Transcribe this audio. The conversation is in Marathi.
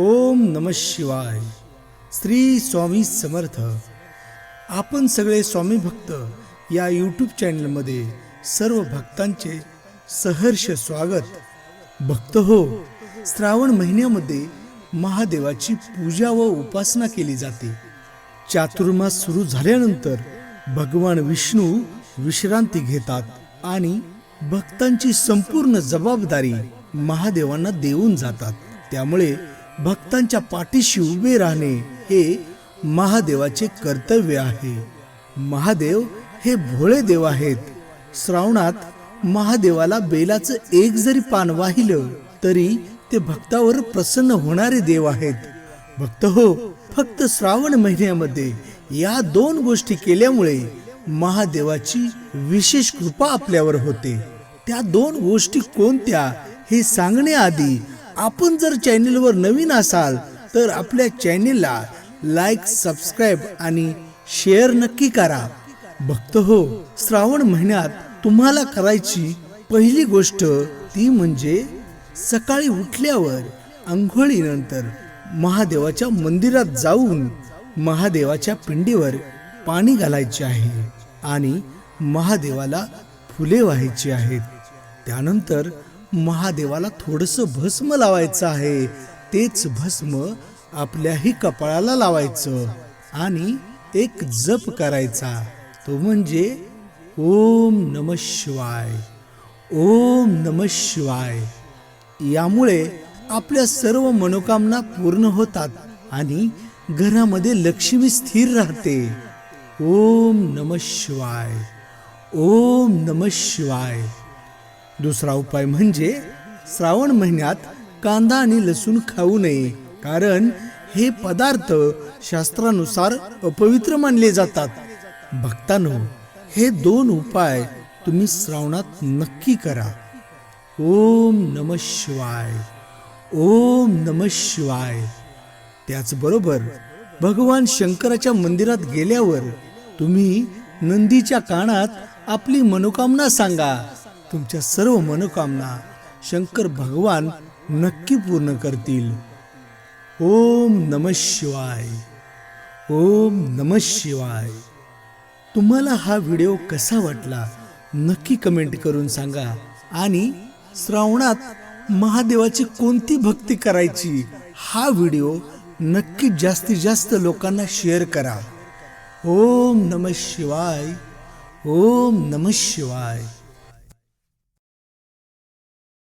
ओम नम शिवाय. श्री स्वामी समर्थ. आपण सगळे स्वामी भक्त या यूट्यूब चॅनलमध्ये सर्व भक्तांचे सहर्ष स्वागत. भक्त हो श्रावण महिन्यामध्ये महादेवाची पूजा व उपासना केली जाते. चातुर्मास सुरू झाल्यानंतर भगवान विष्णू विश्रांती घेतात आणि भक्तांची संपूर्ण जबाबदारी महादेवांना देऊन जातात. त्यामुळे भक्तांच्या पाठीशी उभे राहणे हे महादेवाचे कर्तव्य आहे. महादेव हे भोळे देव आहेत. श्रावणात महादेवाला बेलाचं एक जरी पान वाहिलं तरी ते भक्तावर प्रसन्न होणारे देव आहेत. भक्त हो फक्त श्रावण महिन्यामध्ये या दोन गोष्टी केल्यामुळे महादेवाची विशेष कृपा आपल्यावर होते. त्या दोन गोष्टी कोणत्या हे सांगण्याआधी आपण जर चॅनेलवर नवीन असाल तर आपल्या चॅनेलला लाईक सबस्क्राईब आणि शेअर नक्की करा. भक्त हो श्रावण महिन्यात तुम्हाला करायची पहिली गोष्ट ती म्हणजे सकाळी उठल्यावर आंघोळीनंतर महादेवाच्या मंदिरात जाऊन महादेवाच्या पिंडीवर पाणी घालायचे आहे आणि महादेवाला फुले व्हायची आहेत. त्यानंतर महादेवाला थोडस भस्म लावायचं आहे. तेच भस्म आपल्याही कपाळाला लावायचं आणि एक जप करायचा. तो म्हणजे ओम नम शिवाय ओम नम शिवाय. यामुळे आपल्या सर्व मनोकामना पूर्ण होतात आणि घरामध्ये लक्ष्मी स्थिर राहते. ओम नम शिवाय ओम नम शिवाय. दुसरा उपाय म्हणजे श्रावण महिन्यात कांदा आणि लसूण खाऊ नये. कारण हे पदार्थ शास्त्रानुसार अपवित्र मानले जातात. भक्तांनो हे दोन उपाय तुम्ही श्रावणात नक्की करा. ओम नम शिवाय. ओम नम शिवाय. त्याचबरोबर भगवान शंकराच्या मंदिरात गेल्यावर तुम्ही नंदीच्या कानात आपली मनोकामना सांगा. तुमच्या सर्व मनोकामना शंकर भगवान नक्की पूर्ण करतील. ओम नम शिवाय. ओम नम शिवाय. तुम्हाला हा व्हिडिओ कसा वाटला नक्की कमेंट करून सांगा आणि श्रावणात महादेवाची कोणती भक्ती करायची हा व्हिडिओ नक्की जास्तीत जास्त लोकांना शेअर करा. ओम नम शिवाय. ओम नम शिवाय.